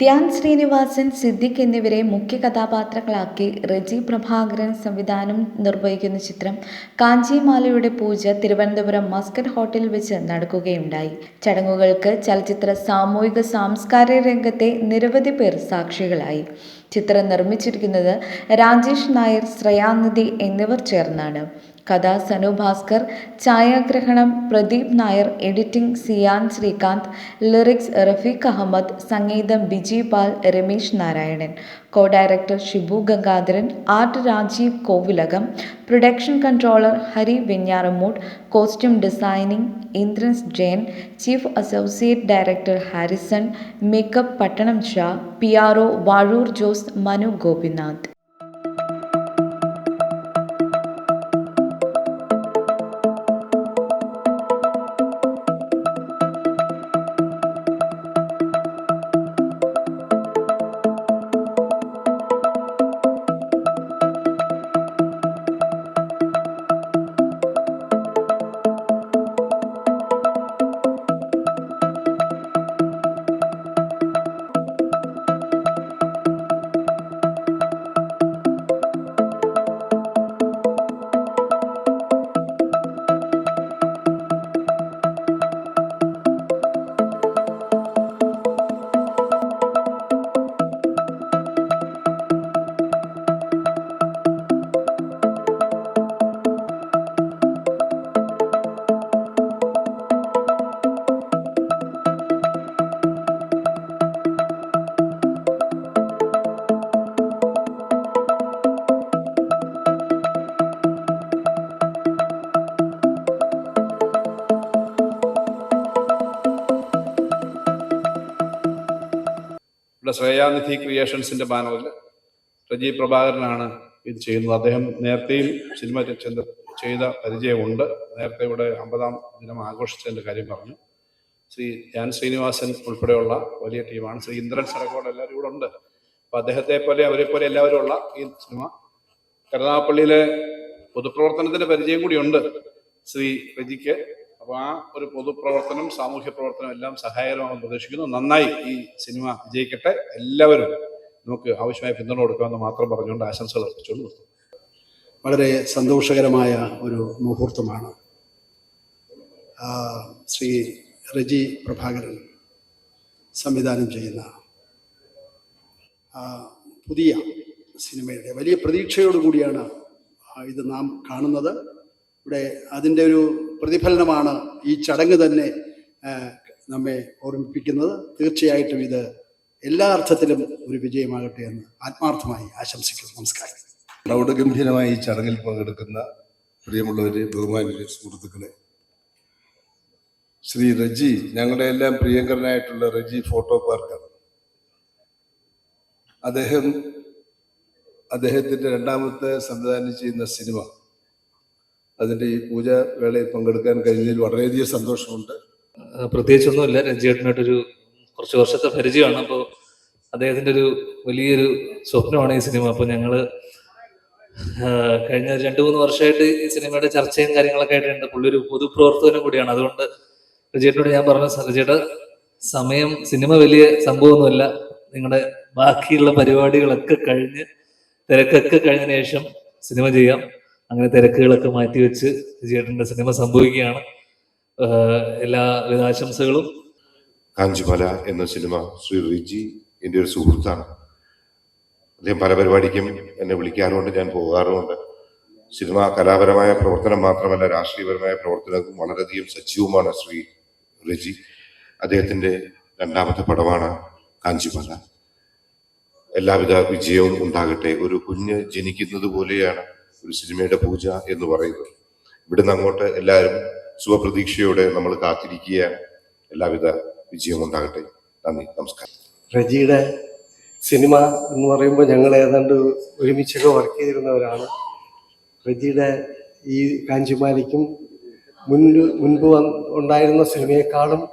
ധ്യാൻ ശ്രീനിവാസൻ സിദ്ദിഖ് എന്നിവരെ മുഖ്യ കഥാപാത്രങ്ങളാക്കി റജി പ്രഭാകരൻ സംവിധാനം നിർവഹിക്കുന്ന ചിത്രം കാഞ്ചിമാലയുടെ പൂജ തിരുവനന്തപുരം മസ്കറ്റ് ഹോട്ടലിൽ വെച്ച് നടക്കുകയുണ്ടായി. ചടങ്ങുകൾക്ക് ചലച്ചിത്ര സാമൂഹിക സാംസ്കാരിക രംഗത്തെ നിരവധി പേർ സാക്ഷികളായി. ചിത്രം നിർമ്മിച്ചിരിക്കുന്നത് രാജേഷ് നായർ ശ്രേയാനിധി എന്നിവർ ചേർന്നാണ്. കഥ സനു ഭാസ്കർ ഛായാഗ്രഹണം പ്രദീപ് നായർ എഡിറ്റിംഗ് സിയാൻ ശ്രീകാന്ത് ലിറിക്സ് റഫീഖ് അഹമ്മദ് സംഗീതം Biji Pal Ramesh Narayanan. Co director Shibu Gangadharan art Rajeev Kovilakam production controller Hari Venjaramoodu costume designing Indrans Jain chief associate director Harrison makeup Pattanam Sha P R O Vazhoor Jose Manu Gopinath. ഇവിടെ ശ്രേയാനിധി ക്രിയേഷൻസിന്റെ ബാനറിൽ റജി പ്രഭാകരനാണ് ഇത് ചെയ്യുന്നത്. അദ്ദേഹം നേരത്തെയും cinema ചെയ്ത പരിചയമുണ്ട്. നേരത്തെ ഇവിടെ അമ്പതാം ദിനം ആഘോഷിച്ചതിന്റെ കാര്യം പറഞ്ഞു. ശ്രീ ധ്യാൻ ശ്രീനിവാസൻ ഉൾപ്പെടെയുള്ള വലിയ ടീമാണ്. ശ്രീ ഇന്ദ്രൻ സടക്കോട് എല്ലാവരും ഇവിടെ ഉണ്ട്. അപ്പൊ അദ്ദേഹത്തെ പോലെ അവരെ പോലെ എല്ലാവരും ഉള്ള ഈ സിനിമ കരുനാഗപ്പള്ളിയിലെ പൊതുപ്രവർത്തനത്തിന്റെ പരിചയം കൂടിയുണ്ട് ശ്രീ രജിക്ക് അപ്പൊ ആ ഒരു പൊതുപ്രവർത്തനം സാമൂഹ്യ പ്രവർത്തനം എല്ലാം സഹായകരമാണെന്ന് പ്രതീക്ഷിക്കുന്നു. നന്നായി ഈ സിനിമ വിജയിക്കട്ടെ. എല്ലാവരും നമുക്ക് ആവശ്യമായ പിന്തുണ കൊടുക്കാമെന്ന് മാത്രം പറഞ്ഞുകൊണ്ട് ആശംസകൾ അർപ്പിച്ചുകൊണ്ട് വളരെ സന്തോഷകരമായ ഒരു മുഹൂർത്തമാണ്. ശ്രീ റജി പ്രഭാകരൻ സംവിധാനം ചെയ്യുന്ന പുതിയ സിനിമയുടെ വലിയ പ്രതീക്ഷയോടുകൂടിയാണ് ഇത് നാം കാണുന്നത്. ഇവിടെ അതിന്റെ ഒരു പ്രതിഫലനമാണ് ഈ ചടങ്ങ് തന്നെ നമ്മെ ഓർമ്മിപ്പിക്കുന്നത്. തീർച്ചയായിട്ടും ഇത് എല്ലാ അർത്ഥത്തിലും ഒരു വിജയമാകട്ടെ എന്ന് ആത്മാർത്ഥമായി ആശംസിക്കുന്നു. നമസ്കാരം. പ്രൗഢഗംഭീരമായി ഈ ചടങ്ങിൽ പങ്കെടുക്കുന്ന പ്രിയമുള്ളവരെ ബഹുമാനിലെ സുഹൃത്തുക്കളെ ശ്രീ റജി ഞങ്ങളുടെ എല്ലാം പ്രിയങ്കരനായിട്ടുള്ള റജി ഫോട്ടോ പാർക്കർ അദ്ദേഹം അദ്ദേഹത്തിന്റെ രണ്ടാമത്തെ സംവിധാനം ചെയ്യുന്ന സിനിമ അതിന്റെ ഈ പൂജ വേളയിൽ പങ്കെടുക്കാൻ കഴിഞ്ഞതിൽ വളരെയധികം സന്തോഷമുണ്ട്. പ്രത്യേകിച്ചൊന്നുമില്ല രഞ്ജിയേട്ടനായിട്ടൊരു കുറച്ച് വർഷത്തെ പരിചയമാണ്. അപ്പോൾ അദ്ദേഹത്തിന്റെ ഒരു വലിയൊരു സ്വപ്നമാണ് ഈ സിനിമ. അപ്പോൾ ഞങ്ങൾ കഴിഞ്ഞ രണ്ടു മൂന്ന് വർഷമായിട്ട് ഈ സിനിമയുടെ ചർച്ചയും കാര്യങ്ങളൊക്കെ ആയിട്ടുണ്ട്. പുള്ളി ഒരു പൊതുപ്രവർത്തകനും കൂടിയാണ്. അതുകൊണ്ട് രജിയേട്ടനോട് ഞാൻ പറഞ്ഞു രജിയേട്ട സമയം സിനിമ വലിയ സംഭവമൊന്നുമല്ല. നിങ്ങളുടെ ബാക്കിയുള്ള പരിപാടികളൊക്കെ കഴിഞ്ഞ് തിരക്കൊക്കെ കഴിഞ്ഞതിന് ശേഷം സിനിമ ചെയ്യാം. അങ്ങനെ തിരക്കുകളൊക്കെ മാറ്റി വെച്ച് രജിയേട്ടന്റെ സിനിമ സംഭവിക്കുകയാണ്. എല്ലാ ആശംസകളും. കാഞ്ചിമല എന്ന സിനിമ ശ്രീ റിജി എന്റെ ഒരു സുഹൃത്താണ്. അദ്ദേഹം പല പരിപാടിക്കും എന്നെ വിളിക്കാറുമുണ്ട് ഞാൻ പോകാറുമുണ്ട്. സിനിമ കലാപരമായ പ്രവർത്തനം മാത്രമല്ല രാഷ്ട്രീയപരമായ പ്രവർത്തനവും വളരെയധികം സജീവമാണ് ശ്രീ റിജി. അദ്ദേഹത്തിന്റെ രണ്ടാമത്തെ പടമാണ് കാഞ്ചിമല. എല്ലാവിധ വിജയവും ഉണ്ടാകട്ടെ. ഒരു കുഞ്ഞ് ജനിക്കുന്നത് പോലെയാണ് ഒരു സിനിമയുടെ പൂജ എന്ന് പറയുന്നത്. ഇവിടുന്ന് അങ്ങോട്ട് എല്ലാവരും ശുഭപ്രതീക്ഷയോടെ നമ്മൾ കാത്തിരിക്കുകയാണ്. എല്ലാവിധ വിജയവും ഉണ്ടാകട്ടെ. നന്ദി. നമസ്കാരം. റജിയുടെ സിനിമ എന്ന് പറയുമ്പോൾ ഞങ്ങൾ ഏതാണ്ട് ഒരുമിച്ചൊക്കെ വർക്ക് ചെയ്തിരുന്നവരാണ്. റജിയുടെ ഈ കാഞ്ചിമാലിക്കും മുൻപ് മുൻപ് ഉണ്ടായിരുന്ന സിനിമയെക്കാളും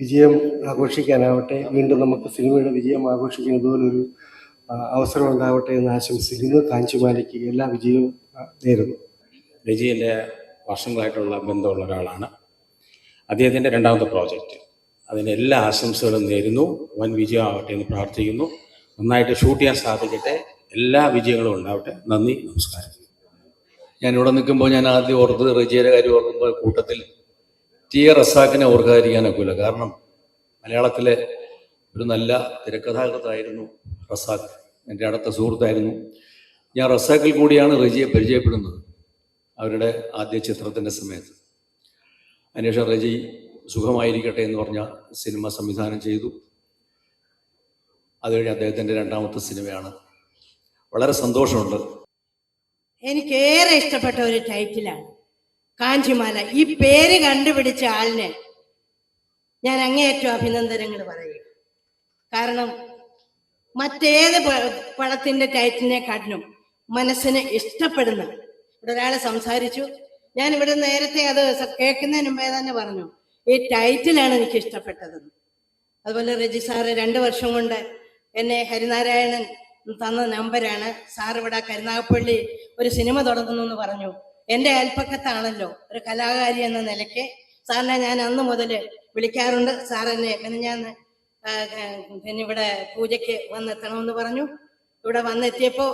വിജയം ആഘോഷിക്കാനാവട്ടെ. വീണ്ടും നമുക്ക് സിനിമയുടെ വിജയം ആഘോഷിക്കാൻ ഇതുപോലൊരു ആ, അവസരം ഉണ്ടാവട്ടെ എന്ന് ആശംസിക്കുന്നു. കാഞ്ചിമാലിക്ക് എല്ലാ വിജയവും നേരുന്നു. രജിയിലെ വർഷങ്ങളായിട്ടുള്ള ബന്ധമുള്ള ഒരാളാണ്. അദ്ദേഹത്തിന്റെ രണ്ടാമത്തെ പ്രോജക്റ്റ്. അതിന് എല്ലാ ആശംസകളും നേരുന്നു. വൻ വിജയമാവട്ടെ എന്ന് പ്രാർത്ഥിക്കുന്നു. നന്നായിട്ട് ഷൂട്ട് ചെയ്യാൻ സാധിക്കട്ടെ. എല്ലാ വിജയങ്ങളും ഉണ്ടാവട്ടെ. നന്ദി നമസ്കാരം. ഞാൻ ഇവിടെ നിൽക്കുമ്പോൾ ഞാൻ ആദ്യം ഓർത്ത് റജിയുടെ കാര്യം ഓർക്കുമ്പോൾ കൂട്ടത്തിൽ ടി എ റസാക്കിനെ ഓർക്കാതിരിക്കാനൊക്കില്ല കാരണം മലയാളത്തിലെ ഒരു നല്ല തിരക്കഥാകൃത്തായിരുന്നു റസാഖ് എന്റെ അടുത്ത സുഹൃത്തായിരുന്നു. ഞാൻ റസാഖിൽ കൂടിയാണ് റജിയെ പരിചയപ്പെടുന്നത് അവരുടെ ആദ്യ ചിത്രത്തിന്റെ സമയത്ത്. അതിനുശേഷം റജി സുഖമായിരിക്കട്ടെ എന്ന് പറഞ്ഞ സിനിമ സംവിധാനം ചെയ്തു. അതുകഴിഞ്ഞ് അദ്ദേഹത്തിന്റെ രണ്ടാമത്തെ സിനിമയാണ്. വളരെ സന്തോഷമുണ്ട്. എനിക്ക് ഏറെ ഇഷ്ടപ്പെട്ട ഒരു ടൈറ്റിലാണ് കാഞ്ചിമാല. ഈ പേര് കണ്ടുപിടിച്ച ആളിനെ ഞാൻ അങ്ങേയറ്റം അഭിനന്ദനങ്ങൾ പറയുക കാരണം മറ്റേത് പടത്തിന്റെ ടൈറ്റിനെക്കാട്ടിലും മനസ്സിന് ഇഷ്ടപ്പെടുന്ന ഇവിടെ ഒരാളെ സംസാരിച്ചു. ഞാൻ ഇവിടെ നേരത്തെ അത് കേൾക്കുന്നതിന് മുമ്പേ തന്നെ പറഞ്ഞു ഈ ടൈറ്റിലാണ് എനിക്ക് ഇഷ്ടപ്പെട്ടതെന്ന് അതുപോലെ രജി സാറ് രണ്ട് വർഷം കൊണ്ട് എന്നെ ഹരിനാരായണൻ തന്ന നമ്പരാണ്. സാർ ഇവിടെ കരുനാഗപ്പള്ളി ഒരു സിനിമ തുടങ്ങുന്നു എന്ന് പറഞ്ഞു. എന്റെ അയൽപ്പക്കത്താണല്ലോ ഒരു കലാകാരി എന്ന നിലയ്ക്ക് സാറിനെ ഞാൻ അന്ന് മുതൽ വിളിക്കാറുണ്ട്. സാർ എന്നെ ഞാൻ പിന്നെ ഇവിടെ പൂജയ്ക്ക് വന്നെത്തണമെന്ന് പറഞ്ഞു. ഇവിടെ വന്നെത്തിയപ്പോൾ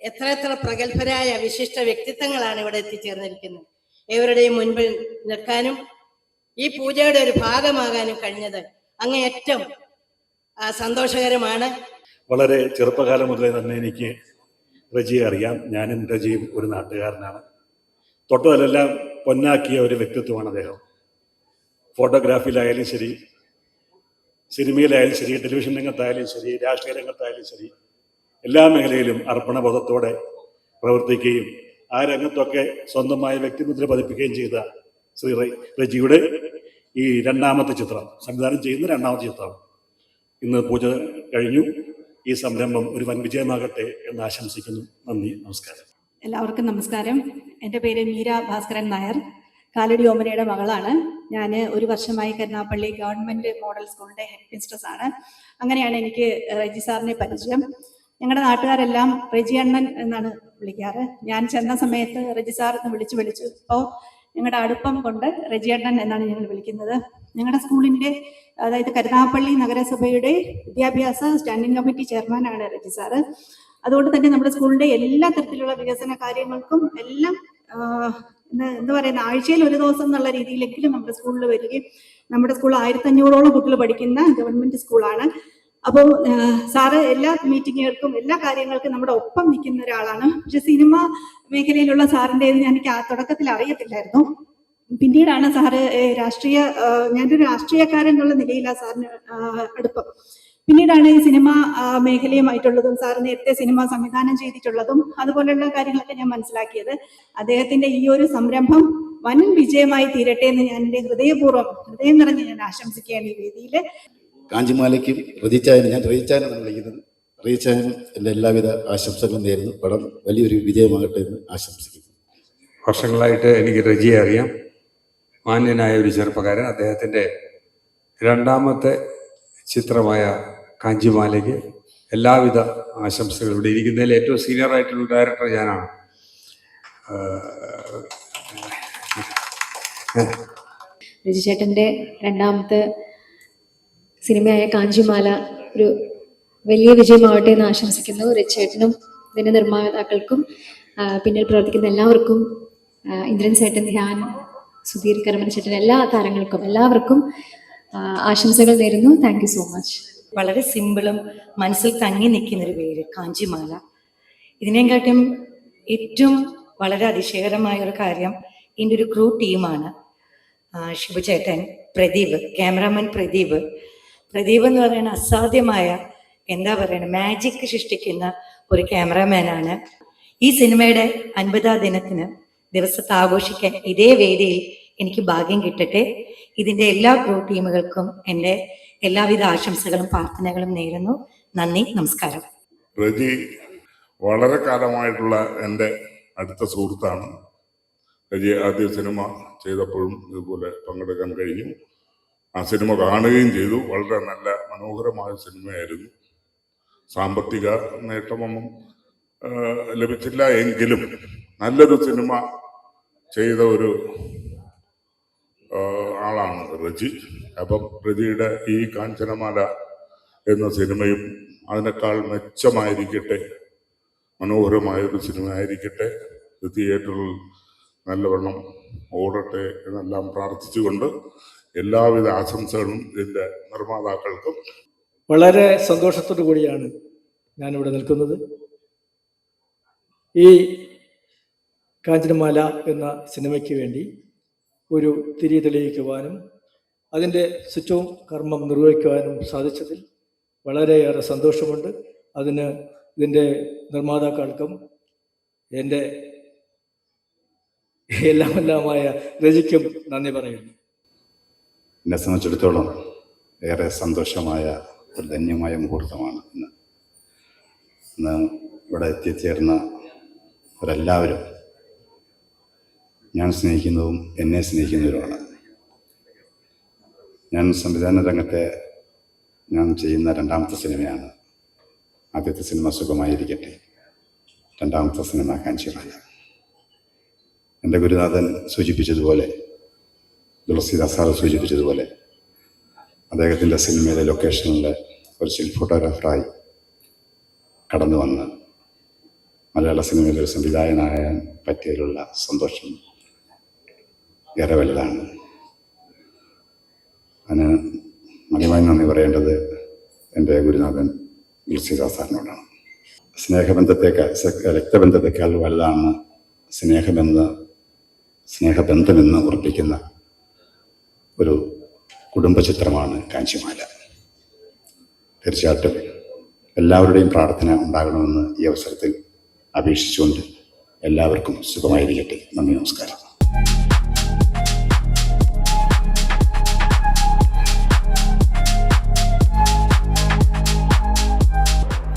എത്ര എത്ര പ്രഗത്ഭരായ വിശിഷ്ട വ്യക്തിത്വങ്ങളാണ് ഇവിടെ എത്തിച്ചേർന്നിരിക്കുന്നത്. ഇവരുടെയും മുൻപിൽ നിൽക്കാനും ഈ പൂജയുടെ ഒരു ഭാഗമാകാനും കഴിഞ്ഞത് അങ്ങേയറ്റം സന്തോഷകരമാണ്. വളരെ ചെറുപ്പകാലം മുതലേ തന്നെ എനിക്ക് റജിയെ അറിയാം. ഞാനും റജിയും ഒരു നാട്ടുകാരനാണ്. തൊട്ടതിലെല്ലാം പൊന്നാക്കിയ ഒരു വ്യക്തിത്വമാണ് അദ്ദേഹം. ഫോട്ടോഗ്രാഫിയിലായാലും ശരി സിനിമയിലായാലും ശരി ടെലിവിഷൻ രംഗത്തായാലും ശരി രാഷ്ട്രീയ രംഗത്തായാലും ശരി എല്ലാ മേഖലയിലും അർപ്പണബോധത്തോടെ പ്രവർത്തിക്കുകയും ആ രംഗത്തൊക്കെ സ്വന്തമായ വ്യക്തിമുദ്ര പതിപ്പിക്കുകയും ചെയ്ത ശ്രീ റജിയുടെ ഈ രണ്ടാമത്തെ ചിത്രം സംവിധാനം ചെയ്യുന്ന രണ്ടാമത്തെ ചിത്രം. ഇന്ന് പൂജ കഴിഞ്ഞു. ഈ സംരംഭം ഒരു വൻ വിജയമാകട്ടെ എന്ന് ആശംസിക്കുന്നു. നന്ദി നമസ്കാരം. എല്ലാവർക്കും നമസ്കാരം. എന്റെ പേര് മീര ഭാസ്കരൻ നായർ. കാലടി ഓമനയുടെ മകളാണ്. ഞാൻ ഒരു വർഷമായി കരുനാപ്പള്ളി ഗവൺമെന്റ് മോഡൽ സ്കൂളിന്റെ ഹെഡ് മിസ്ട്രസ് ആണ്. അങ്ങനെയാണ് എനിക്ക് റെജി സാറിനെ പരിചയം. ഞങ്ങളുടെ നാട്ടുകാരെല്ലാം റെജി അണ്ണൻ എന്നാണ് വിളിക്കാറ്. ഞാൻ ചെന്ന സമയത്ത് റെജി സാർ എന്ന് വിളിച്ചു വിളിച്ചു ഇപ്പോൾ ഞങ്ങളുടെ അടുപ്പം കൊണ്ട് റെജി അണ്ണൻ എന്നാണ് ഞങ്ങൾ വിളിക്കുന്നത്. ഞങ്ങളുടെ സ്കൂളിന്റെ അതായത് കരുനാപ്പള്ളി നഗരസഭയുടെ വിദ്യാഭ്യാസ സ്റ്റാൻഡിംഗ് കമ്മിറ്റി ചെയർമാനാണ് റെജി സാറ്. അതുകൊണ്ട് തന്നെ നമ്മുടെ സ്കൂളിന്റെ എല്ലാ തരത്തിലുള്ള വികസന കാര്യങ്ങൾക്കും എല്ലാം എന്താ പറയുന്ന ആഴ്ചയിൽ ഒരു ദിവസം എന്നുള്ള രീതിയിലെങ്കിലും നമ്മുടെ സ്കൂളിൽ വരികയും നമ്മുടെ സ്കൂൾ ആയിരത്തി അഞ്ഞൂറോളം കുട്ടികൾ പഠിക്കുന്ന ഗവൺമെന്റ് സ്കൂളാണ്. അപ്പോൾ സാറ് എല്ലാ മീറ്റിങ്ങുകൾക്കും എല്ലാ കാര്യങ്ങൾക്കും നമ്മുടെ ഒപ്പം നിൽക്കുന്ന ഒരാളാണ്. പക്ഷെ സിനിമ മേഖലയിലുള്ള സാറിന്റെ ഞാൻ എനിക്ക് ആ തുടക്കത്തിൽ അറിയത്തില്ലായിരുന്നു. പിന്നീടാണ് സാറ് രാഷ്ട്രീയ ഞാനൊരു രാഷ്ട്രീയക്കാരൻ എന്നുള്ള നിലയിലാണ് സാറിന് അടുപ്പം. പിന്നീടാണ് ഈ സിനിമ മേഖലയുമായിട്ടുള്ളതും സാർ നേരത്തെ സിനിമ സംവിധാനം ചെയ്തിട്ടുള്ളതും അതുപോലെയുള്ള കാര്യങ്ങളൊക്കെ ഞാൻ മനസ്സിലാക്കിയത്. അദ്ദേഹത്തിന്റെ ഈ ഒരു സംരംഭം വൻ വിജയമായി തീരട്ടെ എന്ന് ഞാൻ എന്റെ ഹൃദയപൂർവം ഹൃദയം നിറഞ്ഞ് ഞാൻ ആശംസിക്കുകയാണ് ഈ വേദിയിൽ കാഞ്ചിമാലയ്ക്കും റജിച്ചായനും ഞാൻ വിളിക്കുന്നത് റജിച്ചായനും എന്റെ എല്ലാവിധ ആശംസകളും നേരുന്നു. പടം വലിയൊരു വിജയമാകട്ടെ എന്ന് ആശംസിക്കുന്നു. വർഷങ്ങളായിട്ട് എനിക്ക് റജിയെ അറിയാം. മാന്യനായ ഒരു ചെറുപ്പക്കാരൻ. അദ്ദേഹത്തിന്റെ രണ്ടാമത്തെ ചിത്രമായ കാഞ്ചിമാലയ്ക്ക് എല്ലാവിധ ആശംസകളും. ഇവിടെ ഇരിക്കുന്നതിൽ ഏറ്റവും സീനിയർ ആയിട്ടുള്ള ഡയറക്ടർ ഞാനാണ്. രജിചേട്ടന്റെ രണ്ടാമത്തെ സിനിമയായ കാഞ്ചിമാല ഒരു വലിയ വിജയമാവട്ടെ എന്ന് ആശംസിക്കുന്നു. രജിചേട്ടനും ഇതിന്റെ നിർമ്മാതാക്കൾക്കും പിന്നിൽ പ്രവർത്തിക്കുന്ന എല്ലാവർക്കും ഇന്ദ്രൻ ചേട്ടൻ ധ്യാൻ സുധീർ കരമൻ ചേട്ടൻ എല്ലാ താരങ്ങൾക്കും എല്ലാവർക്കും ആശംസകൾ നേരുന്നു. താങ്ക് സോ മച്ച് വളരെ സിമ്പിളും മനസ്സിൽ തങ്ങി നിൽക്കുന്ന ഒരു പേര് കാഞ്ചിമാല. ഇതിനെക്കാട്ടും ഏറ്റവും വളരെ അതിശയകരമായ ഒരു കാര്യം ഇതിന്റെ ഒരു ക്രൂ ടീമാണ് ശിവചേട്ടൻ പ്രദീപ് ക്യാമറാമാൻ പ്രദീപ്. പ്രദീപ് എന്ന് പറയുന്ന അസാധ്യമായ എന്താ പറയുക മാജിക് സൃഷ്ടിക്കുന്ന ഒരു ക്യാമറാമാനാണ്. ഈ സിനിമയുടെ അൻപതാം ദിനത്തിന് ദിവസത്തെ ആഘോഷിക്കാൻ ഇതേ വേദിയിൽ എനിക്ക് ഭാഗ്യം കിട്ടട്ടെ. ഇതിന്റെ എല്ലാ ക്രൂ ടീമുകൾക്കും എന്റെ എല്ലാവിധ ആശംസകളും പ്രാർത്ഥനകളും നേരുന്നു. നന്ദി നമസ്കാരം. റജി വളരെ കാലമായിട്ടുള്ള എന്റെ അടുത്ത സുഹൃത്താണ്. റജി ആദ്യ സിനിമ ചെയ്തപ്പോഴും ഇതുപോലെ പങ്കെടുക്കാൻ കഴിഞ്ഞു. ആ സിനിമ കാണുകയും ചെയ്തു. വളരെ നല്ല മനോഹരമായ സിനിമയായിരുന്നു. സാമ്പത്തിക നേട്ടമൊന്നും ലഭിച്ചില്ല എങ്കിലും നല്ലൊരു സിനിമ ചെയ്ത ഒരു ആളാണ് റജി. അപ്പം പ്രതിയുടെ ഈ കാഞ്ചനമാല എന്ന സിനിമയും അതിനേക്കാൾ മെച്ചമായിരിക്കട്ടെ മനോഹരമായൊരു സിനിമ ആയിരിക്കട്ടെ ഇത് തിയേറ്ററിൽ നല്ലവണ്ണം ഓടട്ടെ എന്നെല്ലാം പ്രാർത്ഥിച്ചുകൊണ്ട് എല്ലാവിധ ആശംസകളും ഇതിന്റെ നിർമ്മാതാക്കൾക്കും. വളരെ സന്തോഷത്തോടു കൂടിയാണ് ഞാനിവിടെ നിൽക്കുന്നത്. ഈ കാഞ്ചനമാല എന്ന സിനിമയ്ക്ക് വേണ്ടി ഒരു തിരി തെളിയിക്കുവാനും അതിന്റെ ശുചവും കർമ്മം നിർവഹിക്കുവാനും സാധിച്ചതിൽ വളരെയേറെ സന്തോഷമുണ്ട്. അതിന് ഇതിന്റെ നിർമ്മാതാക്കൾക്കും എന്റെ എല്ലാം എല്ലാമായ രചിക്കും നന്ദി പറയുന്നു. എന്നെ സംബന്ധിച്ചിടത്തോളം ഏറെ സന്തോഷമായ ഒരു ധന്യമായ മുഹൂർത്തമാണ് ഇന്ന്. ഇന്ന് ഇവിടെ എത്തിച്ചേർന്ന അവരെല്ലാവരും ഞാൻ സ്നേഹിക്കുന്നതും എന്നെ സ്നേഹിക്കുന്നവരുമാണ്. ഞാൻ സംവിധാന രംഗത്തെ ഞാൻ ചെയ്യുന്ന രണ്ടാമത്തെ സിനിമയാണ്. ആദ്യത്തെ സിനിമ സുഖമായിരിക്കട്ടെ. രണ്ടാമത്തെ സിനിമ കാഞ്ചിമാല എന്റെ ഗുരുനാഥൻ സൂചിപ്പിച്ചതുപോലെ തുളസിദാസ് സാറ് സൂചിപ്പിച്ചതുപോലെ അദ്ദേഹത്തിന്റെ സിനിമയിലെ ലൊക്കേഷനിൽ ഒരു സിൽ ഫോട്ടോഗ്രാഫറായി കടന്നു വന്ന് മലയാള സിനിമയിലെ ഒരു സംവിധായകനാകാൻ പറ്റിയതിലുള്ള സന്തോഷം ഏറെ വലുതാണ്. അതിന് മതിമായി നന്ദി പറയേണ്ടത് എന്റെ ഗുരുനാഥൻ തുളസിദാസ് സാറിനോടാണ് സ്നേഹബന്ധത്തേക്കാൾ രക്തബന്ധത്തെക്കാൾ വലുതാണ് സ്നേഹബന്ധം സ്നേഹബന്ധമെന്ന് ഉറപ്പിക്കുന്ന ഒരു കുടുംബ ചിത്രമാണ് കാഞ്ചിമാല. തീർച്ചയായിട്ടും എല്ലാവരുടെയും പ്രാർത്ഥന ഉണ്ടാകണമെന്ന് ഈ അവസരത്തിൽ അപേക്ഷിച്ചുകൊണ്ട് എല്ലാവർക്കും സുഖമായിരിക്കട്ടെ. നന്ദി നമസ്കാരം.